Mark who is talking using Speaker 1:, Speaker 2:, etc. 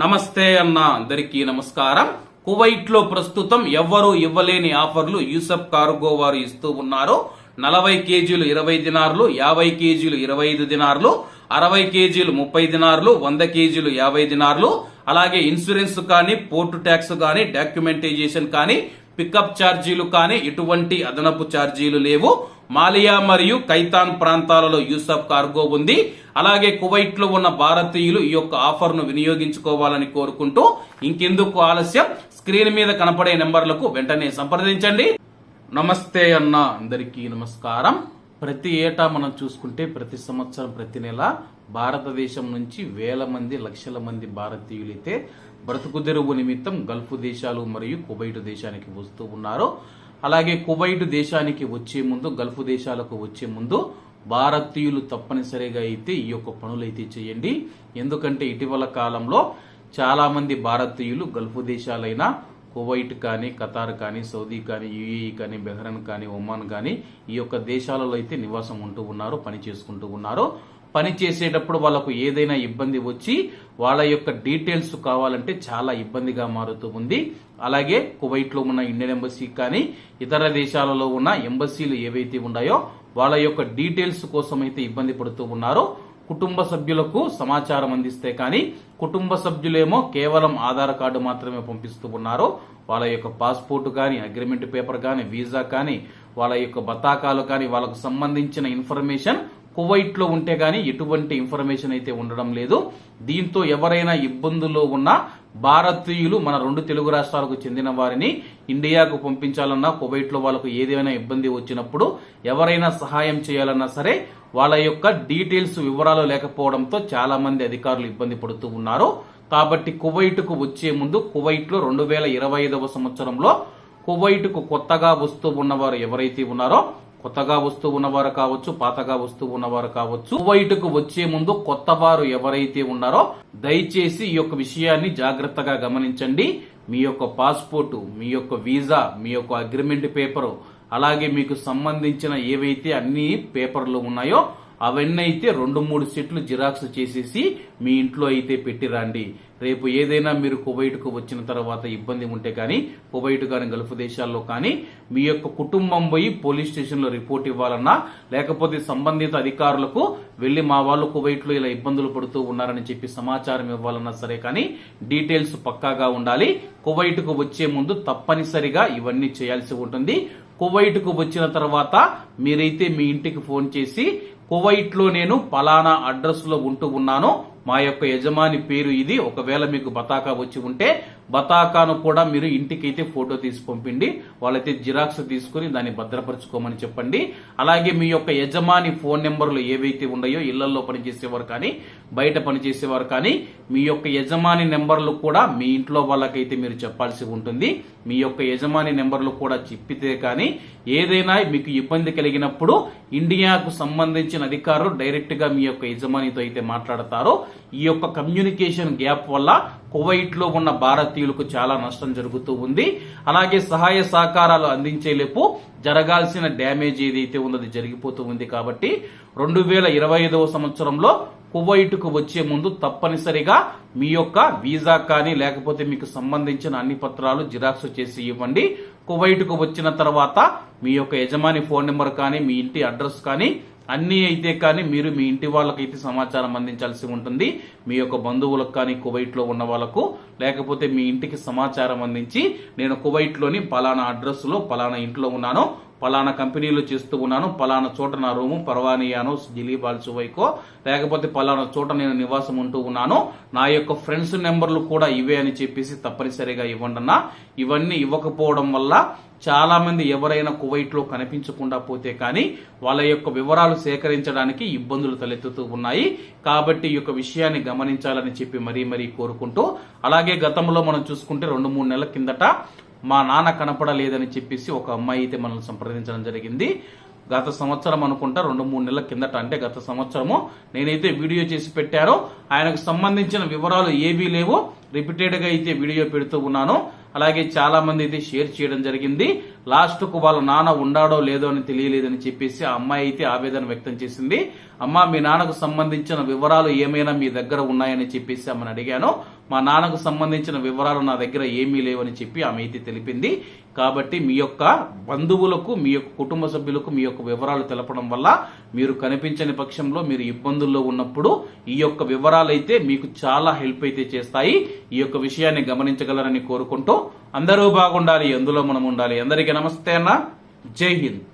Speaker 1: నమస్తే అన్న అందరికీ నమస్కారం. కువైట్లో ప్రస్తుతం ఎవ్వరూ ఇవ్వలేని ఆఫర్లు యూసఫ్ కార్గో వారు ఇస్తూ ఉన్నారు. నలభై కేజీలు ఇరవై దినార్లు యాభై కేజీలు ఇరవై ఐదు దినార్లు అరవై కేజీలు ముప్పై దినార్లు వంద కేజీలు యాభై దినార్లు. అలాగే ఇన్సూరెన్స్ కానీ పోర్టు ట్యాక్స్ కానీ డాక్యుమెంటైజేషన్ కానీ పికప్ ఛార్జీలు కానీ ఎటువంటి అదనపు ఛార్జీలు లేవు. మాలియా మరియు కైతాన్ ప్రాంతాలలో యూసఫ్ కార్గో ఉంది. అలాగే కువైట్లో ఉన్న భారతీయులు ఈ యొక్క ఆఫర్ను వినియోగించుకోవాలని కోరుకుంటూ ఇంకెందుకు ఆలస్యం? స్క్రీన్ మీద కనపడే నెంబర్లకు వెంటనే సంప్రదించండి. నమస్తే అన్న అందరికీ నమస్కారం. ప్రతి ఏటా మనం చూసుకుంటే ప్రతి సంవత్సరం ప్రతి నెల భారతదేశం నుంచి వేల మంది లక్షల మంది భారతీయులైతే బ్రతుకుదెరువు నిమిత్తం గల్ఫ్ దేశాలు మరియు కువైట్ దేశానికి వస్తూ ఉన్నారు. అలాగే కువైట్ దేశానికి వచ్చే ముందు గల్ఫ్ దేశాలకు వచ్చే ముందు భారతీయులు తప్పనిసరిగా అయితే ఈ యొక్క పనులైతే చేయండి. ఎందుకంటే ఇటీవల కాలంలో చాలామంది భారతీయులు గల్ఫ్ దేశాలైన కువైట్ కానీ ఖతార్ కానీ సౌదీ కానీ యుఏఈ కానీ బెహ్రన్ కానీ ఒమాన్ కానీ ఈ యొక్క దేశాలలో అయితే నివాసం ఉంటూ ఉన్నారు పని చేసుకుంటూ ఉన్నారు. పని చేసేటప్పుడు వాళ్ళకు ఏదైనా ఇబ్బంది వచ్చి వాళ్ళ యొక్క డీటెయిల్స్ కావాలంటే చాలా ఇబ్బందిగా మారుతూ ఉంది. అలాగే కువైట్లో ఉన్న ఇండియన్ ఎంబసీ కానీ ఇతర దేశాలలో ఉన్న ఎంబసీలు ఏవైతే ఉన్నాయో వాళ్ళ యొక్క డీటెయిల్స్ కోసం అయితే ఇబ్బంది పడుతూ ఉన్నారో కుటుంబ సభ్యులకు సమాచారం అందిస్తే కానీ కుటుంబ సభ్యులేమో కేవలం ఆధార్ కార్డు మాత్రమే పంపిస్తూ ఉన్నారు వాళ్ళ యొక్క పాస్పోర్ట్ కానీ అగ్రిమెంట్ పేపర్ కానీ వీసా కానీ వాళ్ళ యొక్క బతాకాలు కానీ వాళ్ళకు సంబంధించిన ఇన్ఫర్మేషన్ కువైట్లో ఉంటే కానీ ఎటువంటి ఇన్ఫర్మేషన్ అయితే ఉండడం లేదు. దీంతో ఎవరైనా ఇబ్బందుల్లో ఉన్న భారతీయులు మన రెండు తెలుగు రాష్ట్రాలకు చెందిన వారిని ఇండియాకు పంపించాలన్నా కువైట్లో వాళ్ళకు ఏదైనా ఇబ్బంది వచ్చినప్పుడు ఎవరైనా సహాయం చేయాలన్నా సరే వాళ్ళ యొక్క డీటెయిల్స్ వివరాలు లేకపోవడంతో చాలా మంది అధికారులు ఇబ్బంది పడుతూ ఉన్నారు. కాబట్టి కువైట్కు వచ్చే ముందు కువైట్లో రెండు వేల ఇరవై ఐదవ సంవత్సరంలో కువైట్కు కొత్తగా వస్తూ ఉన్నవారు ఎవరైతే ఉన్నారో కొత్తగా వస్తూ ఉన్నవారు కావచ్చు పాతగా వస్తూ ఉన్నవారు కావచ్చు కువైట్కు వచ్చే ముందు కొత్త వారు ఎవరైతే ఉన్నారో దయచేసి ఈ యొక్క విషయాన్ని జాగ్రత్తగా గమనించండి. మీ యొక్క పాస్పోర్టు మీ యొక్క వీసా మీ యొక్క అగ్రిమెంట్ పేపరు అలాగే మీకు సంబంధించిన ఏవైతే అన్ని పేపర్లు ఉన్నాయో అవన్నీ అయితే రెండు మూడు సెట్లు జిరాక్స్ చేసేసి మీ ఇంట్లో అయితే పెట్టి రండి. రేపు ఏదైనా మీరు కువైట్కు వచ్చిన తర్వాత ఇబ్బంది ఉంటే కానీ కువైట్ కానీ గల్ఫ్ దేశాల్లో కానీ మీ యొక్క కుటుంబం పోయి పోలీస్ స్టేషన్లో రిపోర్ట్ ఇవ్వాలన్నా లేకపోతే సంబంధిత అధికారులకు వెళ్ళి మా వాళ్ళు కువైట్లో ఇలా ఇబ్బందులు పడుతూ ఉన్నారని చెప్పి సమాచారం ఇవ్వాలన్నా సరే కానీ డీటెయిల్స్ పక్కాగా ఉండాలి. కువైట్కు వచ్చే ముందు తప్పనిసరిగా ఇవన్నీ చేయాల్సి ఉంటుంది. కువైట్కు వచ్చిన తర్వాత మీరైతే మీ ఇంటికి ఫోన్ చేసి కువైట్లో నేను పలానా అడ్రస్లో ఉంటూ ఉన్నాను. మా యొక్క యజమాని పేరు ఇది. ఒకవేళ మీకు బతాకా వచ్చి ఉంటే బతాకాను కూడా మీరు ఇంటికైతే ఫోటో తీసి పంపిండి వాళ్ళైతే జిరాక్స్ తీసుకుని దాన్ని భద్రపరచుకోమని చెప్పండి. అలాగే మీ యొక్క యజమాని ఫోన్ నెంబర్లు ఏవైతే ఉన్నాయో ఇళ్ళలో పనిచేసేవారు కానీ బయట పనిచేసేవారు కానీ మీ యొక్క యజమాని నెంబర్లు కూడా మీ ఇంట్లో వాళ్ళకైతే మీరు చెప్పాల్సి ఉంటుంది. మీ యొక్క యజమాని నెంబర్లు కూడా చెప్పితే కానీ ఏదైనా మీకు ఇబ్బంది కలిగినప్పుడు ఇండియాకు సంబంధించిన అధికారులు డైరెక్ట్గా మీ యొక్క యజమానితో అయితే మాట్లాడతారో. ఈ యొక్క కమ్యూనికేషన్ గ్యాప్ వల్ల కువైట్లో ఉన్న భారతీయులకు చాలా నష్టం జరుగుతూ ఉంది. అలాగే సహాయ సహకారాలు అందించేలేపు జరగాల్సిన డ్యామేజ్ ఏదైతే ఉన్నది జరిగిపోతూ ఉంది కాబట్టి రెండు వేల ఇరవై ఐదవ సంవత్సరంలో కువైట్కు వచ్చే ముందు తప్పనిసరిగా మీ యొక్క వీసా కానీ లేకపోతే మీకు సంబంధించిన అన్ని పత్రాలు జిరాక్స్ చేసి ఇవ్వండి. కువైట్కు వచ్చిన తర్వాత మీ యొక్క యజమాని ఫోన్ నెంబర్ కానీ మీ ఇంటి అడ్రస్ కానీ అన్నీ అయితే కానీ మీరు మీ ఇంటి వాళ్ళకైతే సమాచారం అందించాల్సి ఉంటుంది. మీ యొక్క బంధువులకు కానీ కువైట్లో ఉన్న వాళ్ళకు లేకపోతే మీ ఇంటికి సమాచారం అందించి నేను కువైట్లోని పలానా అడ్రస్లో పలానా ఇంట్లో ఉన్నాను. పలానా కంపెనీలో చేస్తూ ఉన్నాను పలానా చోట నా రూము పర్వానియాను జిలీబాల్ సువైకో లేకపోతే పలానా చోట నేను నివాసం ఉంటూ ఉన్నాను నా యొక్క ఫ్రెండ్స్ నెంబర్లు కూడా ఇవే అని చెప్పేసి తప్పనిసరిగా ఇవ్వండన్నా ఇవన్నీ ఇవ్వకపోవడం వల్ల చాలా మంది ఎవరైనా కువైట్లో కనిపించకుండా పోతే కానీ వాళ్ళ యొక్క వివరాలు సేకరించడానికి ఇబ్బందులు తలెత్తుతూ ఉన్నాయి. కాబట్టి ఈ యొక్క విషయాన్ని గమనించాలని చెప్పి మరీ మరీ కోరుకుంటూ అలాగే గతంలో మనం చూసుకుంటే రెండు మూడు నెలల కిందట మా నాన్న కనపడలేదని చెప్పేసి ఒక అమ్మాయి అయితే మనల్ని సంప్రదించడం జరిగింది. గత సంవత్సరం అనుకుంటా రెండు మూడు నెలల కిందట అంటే గత సంవత్సరము నేనైతే వీడియో చేసి పెట్టారో ఆయనకు సంబంధించిన వివరాలు ఏవీ లేవు. రిపీటెడ్గా అయితే వీడియో పెడుతూ ఉన్నాను. అలాగే చాలా మంది అయితే షేర్ చేయడం జరిగింది. లాస్ట్కు వాళ్ళ నాన్న ఉండాడో లేదో అని తెలియలేదని చెప్పేసి ఆ అమ్మాయి అయితే ఆవేదన వ్యక్తం చేసింది. అమ్మ మీ నాన్నకు సంబంధించిన వివరాలు ఏమైనా మీ దగ్గర ఉన్నాయని చెప్పేసి ఆమెను అడిగాను. మా నాన్నకు సంబంధించిన వివరాలు నా దగ్గర ఏమీ లేవని చెప్పి ఆమె అయితే తెలిపింది. కాబట్టి మీ యొక్క బంధువులకు మీ యొక్క కుటుంబ సభ్యులకు మీ యొక్క వివరాలు తెలపడం వల్ల మీరు కనిపించని పక్షంలో మీరు ఇబ్బందుల్లో ఉన్నప్పుడు ఈ యొక్క వివరాలు అయితే మీకు చాలా హెల్ప్ అయితే చేస్తాయి. ఈ యొక్క విషయాన్ని గమనించగలరని కోరుకుంటూ అందరూ బాగుండాలి ఎందులో మనం ఉండాలి. అందరికీ నమస్తే అన్న. జై హింద్.